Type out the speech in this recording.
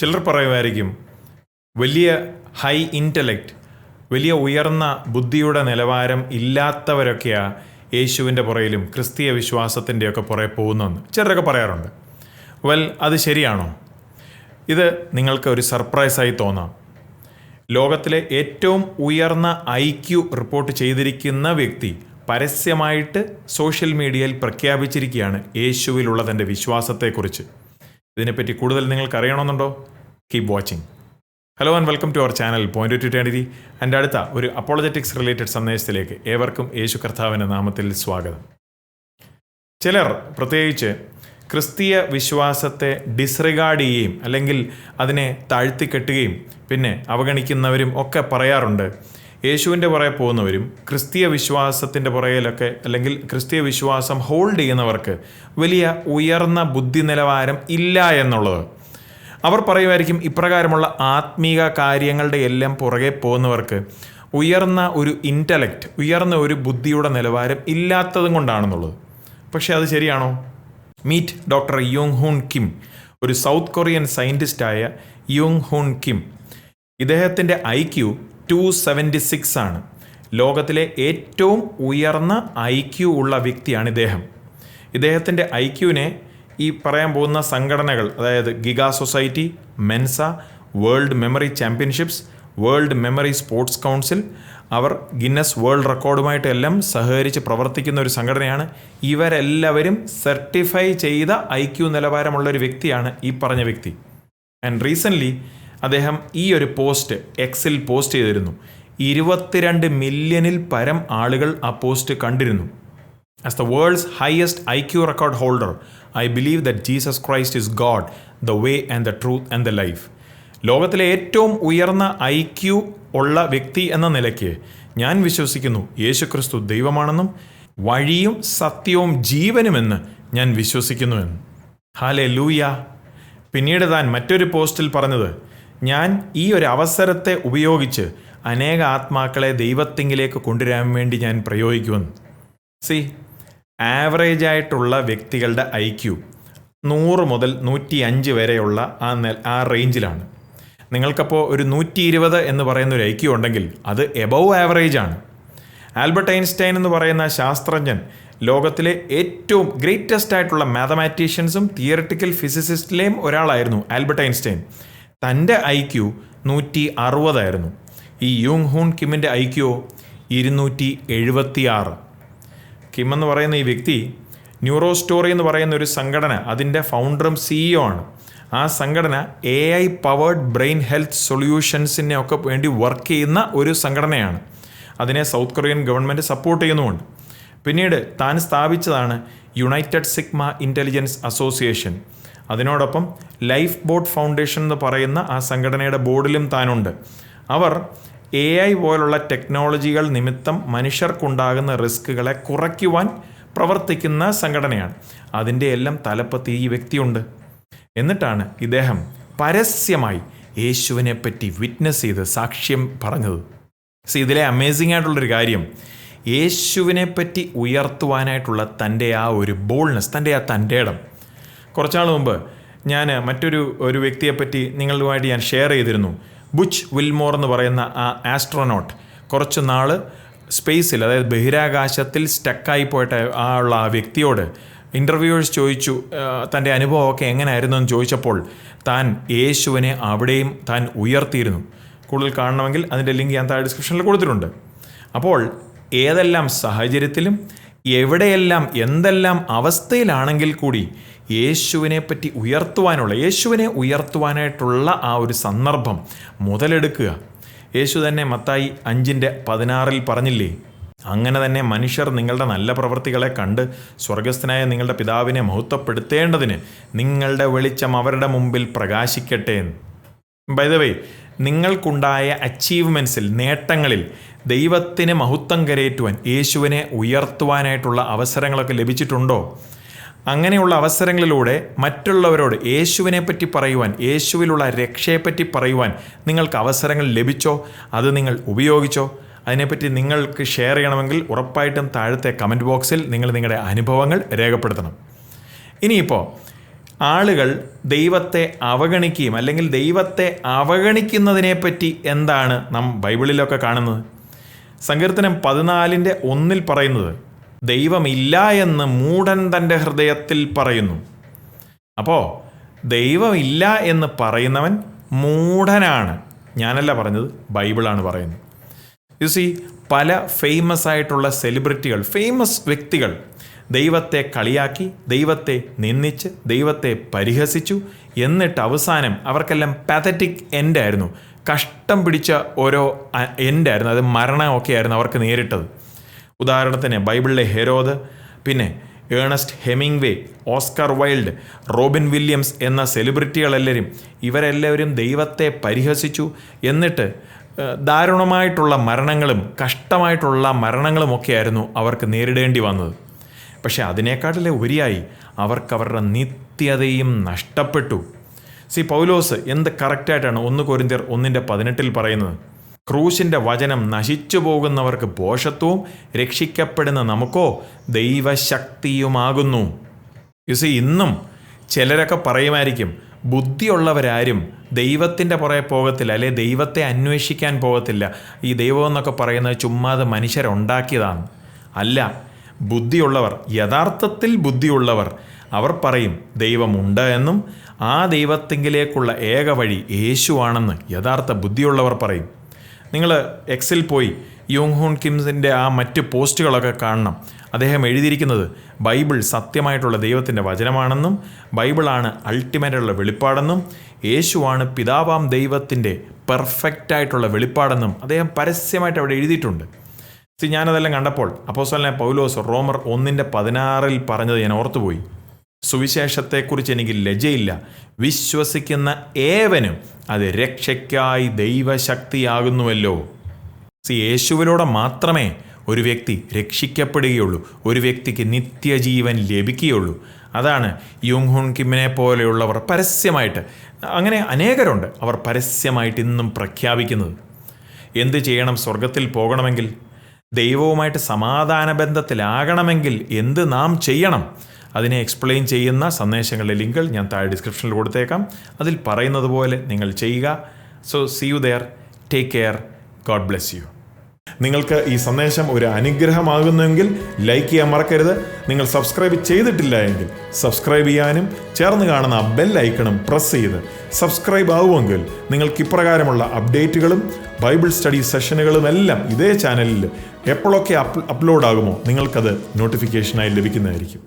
ചിലർ പറയുമായിരിക്കും വലിയ high intellect വലിയ ഉയർന്ന ബുദ്ധിയുടെ നിലവാരം ഇല്ലാത്തവരൊക്കെയാ യേശുവിന്റെ പുറയിലും ക്രിസ്തീയ വിശ്വാസത്തിന്റെയൊക്കെ പുറകെ പോകുന്നതെന്ന്. ചിലരൊക്കെ പറയാറുണ്ട്. വെൽ അത് ശരിയാണോ? ഇത് നിങ്ങൾക്ക് ഒരു സർപ്രൈസായി തോന്നാം. ലോകത്തിലെ ഏറ്റവും ഉയർന്ന ഐ ക്യു റിപ്പോർട്ട് ചെയ്തിരിക്കുന്ന വ്യക്തി പരസ്യമായിട്ട് സോഷ്യൽ മീഡിയയിൽ പ്രഖ്യാപിച്ചിരിക്കുകയാണ് യേശുവിലുള്ള തന്റെ വിശ്വാസത്തെക്കുറിച്ച്. ഇതിനെപ്പറ്റി കൂടുതൽ നിങ്ങൾക്ക് അറിയണമെന്നുണ്ടോ keep watching hello and welcome to our channel point two twenty എന്റെ അടുത്ത ഒരു അപ്പോളജറ്റിക്സ് റിലേറ്റഡ് സന്ദേശത്തിലേക്ക് ഏവർക്കും യേശു കർത്താവിന്റെ നാമത്തിൽ സ്വാഗതം. ചിലർ പ്രത്യേകിച്ച് ക്രിസ്തീയ വിശ്വാസത്തെ ഡിസ്റിഗാർഡ് ചെയ്യുകയും അല്ലെങ്കിൽ അതിനെ താഴ്ത്തിക്കെട്ടുകയും പിന്നെ അവഗണിക്കുന്നവരും ഒക്കെ പറയാറുണ്ട്. യേശുവിന്റെ പുറകെ പോകുന്നവരും ക്രിസ്തീയ വിശ്വാസത്തിന്റെ പുറകിലൊക്കെ അല്ലെങ്കിൽ ക്രിസ്തീയ വിശ്വാസം ഹോൾഡ് ചെയ്യുന്നവർക്ക് വലിയ ഉയർന്ന ബുദ്ധി നിലവാരം ഇല്ല എന്നുള്ളത്. അവർ പറയുമായിരിക്കും ഇപ്രകാരമുള്ള ആത്മീക കാര്യങ്ങളുടെ എല്ലാം പുറകെ പോകുന്നവർക്ക് ഉയർന്ന ഒരു ഇന്റലക്റ്റ് ഉയർന്ന ഒരു ബുദ്ധിയുടെ നിലവാരം ഇല്ലാത്തതും കൊണ്ടാണെന്നുള്ളത്. പക്ഷേ അത് ശരിയാണോ? Meet doctor Yong Hoon Kim ഒരു സൗത്ത് കൊറിയൻ സയന്റിസ്റ്റായ യോങ് ഹൂൺ കിം ഇദ്ദേഹത്തിന്റെ I Q two seventy six ആണ്. ലോകത്തിലെ ഏറ്റവും ഉയർന്ന ഐ ക്യു ഉള്ള വ്യക്തിയാണ് ഇദ്ദേഹം. ഇദ്ദേഹത്തിന്റെ ഐ ക്യുവിനെ ഈ പറയാൻ പോകുന്ന സംഘടനകൾ അതായത് Giga Society Mensa World Memory Championships World Memory Sports Council അവർ ഗിന്നസ് വേൾഡ് റെക്കോർഡുമായിട്ടെല്ലാം സഹകരിച്ച് പ്രവർത്തിക്കുന്ന ഒരു സംഘടനയാണ്. ഇവരെല്ലാവരും സർട്ടിഫൈ ചെയ്ത ഐ ക്യു നിലവാരമുള്ള ഒരു വ്യക്തിയാണ് ഈ പറഞ്ഞ വ്യക്തി. ആൻഡ് റീസെന്റ്ലി അദ്ദേഹം ഈ ഒരു പോസ്റ്റ് എക്സിൽ പോസ്റ്റ് ചെയ്തിരുന്നു. ഇരുപത്തിരണ്ട് മില്യണിൽ പരം ആളുകൾ ആ പോസ്റ്റ് കണ്ടിരുന്നു. As the world's highest I Q record holder I believe that Jesus Christ is God the way and the truth and the life ലോകത്തിലെ ഏറ്റവും ഉയർന്ന ഐ ക്യു ഉള്ള വ്യക്തി എന്ന നിലയ്ക്ക് ഞാൻ വിശ്വസിക്കുന്നു യേശുക്രിസ്തു ദൈവമാണെന്നും വഴിയും സത്യവും ജീവനുമെന്ന് ഞാൻ വിശ്വസിക്കുന്നുവെന്ന്. ഹാലെ ലൂയ പിന്നീട് താൻ മറ്റൊരു പോസ്റ്റിൽ പറഞ്ഞത് ഞാൻ ഈ ഒരു അവസരത്തെ ഉപയോഗിച്ച് അനേക ആത്മാക്കളെ ദൈവത്തിങ്കിലേക്ക് കൊണ്ടുവരാൻ വേണ്ടി ഞാൻ പ്രയോഗിക്കുമെന്ന്. സി ആവറേജ് ആയിട്ടുള്ള വ്യക്തികളുടെ ഐ ക്യു നൂറ് മുതൽ നൂറ്റി അഞ്ച് വരെയുള്ള ആ ആ റേഞ്ചിലാണ് നിങ്ങൾക്കപ്പോൾ ഒരു നൂറ്റി ഇരുപത് എന്ന് പറയുന്ന ഒരു ഐ ക്യു ഉണ്ടെങ്കിൽ അത് എബവ് ആവറേജ് ആണ്. ആൽബർട്ട് ഐൻസ്റ്റൈൻ എന്ന് പറയുന്ന ശാസ്ത്രജ്ഞൻ ലോകത്തിലെ ഏറ്റവും ഗ്രേറ്റസ്റ്റ് ആയിട്ടുള്ള മാത്തമാറ്റീഷ്യൻസും തിയറിറ്റിക്കൽ ഫിസിസിസ്റ്റിലെയും ഒരാളായിരുന്നു ആൽബർട്ട് ഐൻസ്റ്റൈൻ. തന്റെ ഐ ക്യു നൂറ്റി അറുപതായിരുന്നു ഈ യൂങ് ഹൂൺ കിമ്മിന്റെ ഐ ക്യു ഇരുന്നൂറ്റി എഴുപത്തിയാറ് കിം എന്ന് പറയുന്ന ഈ വ്യക്തി ന്യൂറോ സ്റ്റോറി എന്ന് പറയുന്ന ഒരു സംഘടന അതിന്റെ ഫൗണ്ടറും സിഇഒ ആണ്. ആ സംഘടന A I powered brain health സൊല്യൂഷൻസിനെ ഒക്കെ വേണ്ടി വർക്ക് ചെയ്യുന്ന ഒരു സംഘടനയാണ്. അതിനെ സൗത്ത് കൊറിയൻ ഗവൺമെന്റ് സപ്പോർട്ട് ചെയ്യുന്നുമുണ്ട്. പിന്നീട് താൻ സ്ഥാപിച്ചതാണ് യുണൈറ്റഡ് സിഗ്മ ഇന്റലിജൻസ് അസോസിയേഷൻ അതിനോടൊപ്പം ലൈഫ് ബോട്ട് ഫൗണ്ടേഷൻ എന്ന് പറയുന്ന ആ സംഘടനയുടെ ബോർഡിലും താനുണ്ട്. അവർ എ ഐ പോലുള്ള ടെക്നോളജികൾ നിമിത്തം മനുഷ്യർക്കുണ്ടാകുന്ന റിസ്കുകളെ കുറയ്ക്കുവാൻ പ്രവർത്തിക്കുന്ന സംഘടനയാണ്. അതിന്റെ എല്ലാം തലപ്പത്ത് ഈ വ്യക്തിയുണ്ട്. എന്നിട്ടാണ് ഇദ്ദേഹം പരസ്യമായി യേശുവിനെ പറ്റി വിറ്റ്നസ് ചെയ്ത് സാക്ഷ്യം പറഞ്ഞത്. സി ഇതിലെ അമേസിംഗ് ആയിട്ടുള്ളൊരു കാര്യം. യേശുവിനെ പറ്റി ഉയർത്തുവാനായിട്ടുള്ള തന്റെ ആ ഒരു ബോൾനെസ് തന്റെ ആ തന്റെ ഇടം കുറച്ചാൾ മുമ്പ് ഞാൻ മറ്റൊരു ഒരു വ്യക്തിയെപ്പറ്റി നിങ്ങളുമായിട്ട് ഞാൻ ഷെയർ ചെയ്തിരുന്നു. ബുച്ച് വിൽമോർ എന്ന് പറയുന്ന ആ ആസ്ട്രോനോട്ട് കുറച്ച് നാൾ സ്പേസിൽ അതായത് ബഹിരാകാശത്തിൽ സ്റ്റക്കായി പോയിട്ട് ആ ഉള്ള ആ വ്യക്തിയോട് ഇന്റർവ്യൂവേഴ്സ് ചോദിച്ചു തന്റെ അനുഭവമൊക്കെ എങ്ങനെയായിരുന്നു എന്ന് ചോദിച്ചപ്പോൾ താൻ യേശുവിനെ അവിടെയും താൻ ഉയർത്തിയിരുന്നു. കൂടുതൽ കാണണമെങ്കിൽ അതിന്റെ ലിങ്ക് ഞാൻ താഴെ ഡിസ്ക്രിപ്ഷനിൽ കൊടുത്തിട്ടുണ്ട്. അപ്പോൾ ഏതെല്ലാം സാഹചര്യത്തിലും എവിടെയെല്ലാം എന്തെല്ലാം അവസ്ഥയിലാണെങ്കിൽ കൂടി യേശുവിനെ പറ്റി ഉയർത്തുവാനുള്ള യേശുവിനെ ഉയർത്തുവാനായിട്ടുള്ള ആ ഒരു സന്ദർഭം മുതലെടുക്കുക. യേശു തന്നെ മത്തായി അഞ്ചിന്റെ പതിനാറിൽ പറഞ്ഞില്ലേ? അങ്ങനെ തന്നെ മനുഷ്യർ നിങ്ങളുടെ നല്ല പ്രവൃത്തികളെ കണ്ട് സ്വർഗസ്ഥനായ നിങ്ങളുടെ പിതാവിനെ മഹത്വപ്പെടുത്തേണ്ടതിന് നിങ്ങളുടെ വെളിച്ചം അവരുടെ മുമ്പിൽ പ്രകാശിക്കട്ടെ ബൈ ദ നിങ്ങൾക്കുണ്ടായ അച്ചീവ്മെൻസിൽ നേട്ടങ്ങളിൽ ദൈവത്തിന് മഹത്വം കരയേറ്റുവാൻ യേശുവിനെ ഉയർത്തുവാനായിട്ടുള്ള അവസരങ്ങളൊക്കെ ലഭിച്ചിട്ടുണ്ടോ? അങ്ങനെയുള്ള അവസരങ്ങളിലൂടെ മറ്റുള്ളവരോട് യേശുവിനെ പറ്റി പറയുവാൻ യേശുവിലുള്ള രക്ഷയെപ്പറ്റി പറയുവാൻ നിങ്ങൾക്ക് അവസരങ്ങൾ ലഭിച്ചോ? അത് നിങ്ങൾ ഉപയോഗിച്ചോ? അതിനെപ്പറ്റി നിങ്ങൾക്ക് ഷെയർ ചെയ്യണമെങ്കിൽ ഉറപ്പായിട്ടും താഴത്തെ കമന്റ് ബോക്സിൽ നിങ്ങൾ നിങ്ങളുടെ അനുഭവങ്ങൾ രേഖപ്പെടുത്തണം. ഇനിയിപ്പോൾ ആളുകൾ ദൈവത്തെ അവഗണിക്കുകയും അല്ലെങ്കിൽ ദൈവത്തെ അവഗണിക്കുന്നതിനെപ്പറ്റി എന്താണ് നാം ബൈബിളിലൊക്കെ കാണുന്നത്? സങ്കീർത്തനം പതിനാലിന്റെ ഒന്നിൽ പറയുന്നത് ദൈവമില്ല എന്ന് മൂഢൻ തന്റെ ഹൃദയത്തിൽ പറയുന്നു. അപ്പോൾ ദൈവമില്ല എന്ന് പറയുന്നവൻ മൂഢനാണ്. ഞാനല്ല പറഞ്ഞത് ബൈബിളാണ് പറയുന്നത്. യു സി പല ഫേമസ് ആയിട്ടുള്ള സെലിബ്രിറ്റികൾ ഫേമസ് വ്യക്തികൾ ദൈവത്തെ കളിയാക്കി ദൈവത്തെ നിന്ദിച്ച് ദൈവത്തെ പരിഹസിച്ചു എന്നിട്ട് അവസാനം അവർക്കെല്ലാം പാതറ്റിക് എൻഡായിരുന്നു കഷ്ടം പിടിച്ച ഓരോ എൻഡായിരുന്നു അത് മരണമൊക്കെ ആയിരുന്നു അവർക്ക് നേരിട്ടത്. ഉദാഹരണത്തിന് ബൈബിളിലെ ഹെരോദ് പിന്നെ Ernest Hemingway Oscar Wilde Robin Williams എന്ന സെലിബ്രിറ്റികളെല്ലാവരും ഇവരെല്ലാവരും ദൈവത്തെ പരിഹസിച്ചു. എന്നിട്ട് ദാരുണമായിട്ടുള്ള മരണങ്ങളും കഷ്ടമായിട്ടുള്ള മരണങ്ങളുമൊക്കെയായിരുന്നു അവർക്ക് നേരിടേണ്ടി വന്നത്. പക്ഷേ അതിനേക്കാട്ടിലെ ഉരിയായി അവർക്കവരുടെ നിത്യതയും നഷ്ടപ്പെട്ടു. സി പൗലോസ് എന്ത് കറക്റ്റായിട്ടാണ് ഒന്ന് കോരിന്തിയർ ഒന്നിന്റെ പതിനെട്ടിൽ പറയുന്നത്? ക്രൂശിന്റെ വചനം നശിച്ചു പോകുന്നവർക്ക് പോഷത്വവും രക്ഷിക്കപ്പെടുന്ന നമുക്കോ ദൈവശക്തിയുമാകുന്നു. യുസി ഇന്നും ചിലരൊക്കെ പറയുമായിരിക്കും ബുദ്ധിയുള്ളവരാരും ദൈവത്തിന്റെ പുറകെ പോകത്തില്ല അല്ലെ ദൈവത്തെ അന്വേഷിക്കാൻ പോകത്തില്ല. ഈ ദൈവം എന്നൊക്കെ പറയുന്നത് ചുമ്മാതെ മനുഷ്യരുണ്ടാക്കിയതാണ്. അല്ല ബുദ്ധിയുള്ളവർ യഥാർത്ഥത്തിൽ ബുദ്ധിയുള്ളവർ അവർ പറയും ദൈവമുണ്ട് എന്നും ആ ദൈവത്തെങ്കിലേക്കുള്ള ഏക വഴി യേശുവാണെന്ന് യഥാർത്ഥ ബുദ്ധിയുള്ളവർ പറയും. നിങ്ങൾ എക്സിൽ പോയി യോങ് ഹോൺ കിംസിന്റെ ആ മറ്റ് പോസ്റ്റുകളൊക്കെ കാണണം. അദ്ദേഹം എഴുതിയിരിക്കുന്നത് ബൈബിൾ സത്യമായിട്ടുള്ള ദൈവത്തിന്റെ വചനമാണെന്നും ബൈബിളാണ് അൾട്ടിമേറ്റായിട്ടുള്ള വെളിപ്പാടെന്നും യേശുവാണ് പിതാവാം ദൈവത്തിന്റെ പെർഫെക്റ്റ് ആയിട്ടുള്ള വെളിപ്പാടെന്നും അദ്ദേഹം പരസ്യമായിട്ട് അവിടെ എഴുതിയിട്ടുണ്ട്. ഞാനതെല്ലാം കണ്ടപ്പോൾ അപ്പോസ്വലനെ പൗലോസ് റോമർ ഒന്നിന്റെ പതിനാറിൽ പറഞ്ഞത് ഞാൻ ഓർത്തുപോയി. സുവിശേഷത്തെക്കുറിച്ച് എനിക്ക് ലജയില്ല വിശ്വസിക്കുന്ന ഏവനും അത് രക്ഷയ്ക്കായി ദൈവശക്തിയാകുന്നുവല്ലോ. സി യേശുവിലൂടെ മാത്രമേ ഒരു വ്യക്തി രക്ഷിക്കപ്പെടുകയുള്ളൂ. ഒരു വ്യക്തിക്ക് നിത്യജീവൻ ലഭിക്കുകയുള്ളൂ. അതാണ് യുങ് ഹുൺ കിമ്മിനെ പോലെയുള്ളവർ പരസ്യമായിട്ട് അങ്ങനെ അനേകരുണ്ട് അവർ പരസ്യമായിട്ട് ഇന്നും പ്രഖ്യാപിക്കുന്നത്. എന്ത് ചെയ്യണം? സ്വർഗത്തിൽ പോകണമെങ്കിൽ ദൈവവുമായിട്ട് സമാധാന ബന്ധത്തിലാകണമെങ്കിൽ എന്ത് നാം ചെയ്യണം? അതിനെ എക്സ്പ്ലെയിൻ ചെയ്യുന്ന സന്ദേശങ്ങളുടെ ലിങ്കുകൾ ഞാൻ താഴെ ഡിസ്ക്രിപ്ഷനിൽ കൊടുത്തേക്കാം. അതിൽ പറയുന്നത് പോലെ നിങ്ങൾ ചെയ്യുക. So see you there take care God bless you നിങ്ങൾക്ക് ഈ സന്ദേശം ഒരു അനുഗ്രഹമാകുന്നെങ്കിൽ ലൈക്ക് ചെയ്യാൻ മറക്കരുത്. നിങ്ങൾ സബ്സ്ക്രൈബ് ചെയ്തിട്ടില്ല എങ്കിൽ സബ്സ്ക്രൈബ് ചെയ്യാനും ചേർന്ന് കാണുന്ന ബെൽ ഐക്കണും പ്രസ് ചെയ്ത് സബ്സ്ക്രൈബ് ആവുമെങ്കിൽ നിങ്ങൾക്ക് ഇപ്രകാരമുള്ള അപ്ഡേറ്റുകളും ബൈബിൾ സ്റ്റഡി സെഷനുകളും എല്ലാം ഇതേ ചാനലിൽ എപ്പോഴൊക്കെ അപ്ലോഡ് ആകുമോ നിങ്ങൾക്കത് നോട്ടിഫിക്കേഷനായി ലഭിക്കുന്നതായിരിക്കും.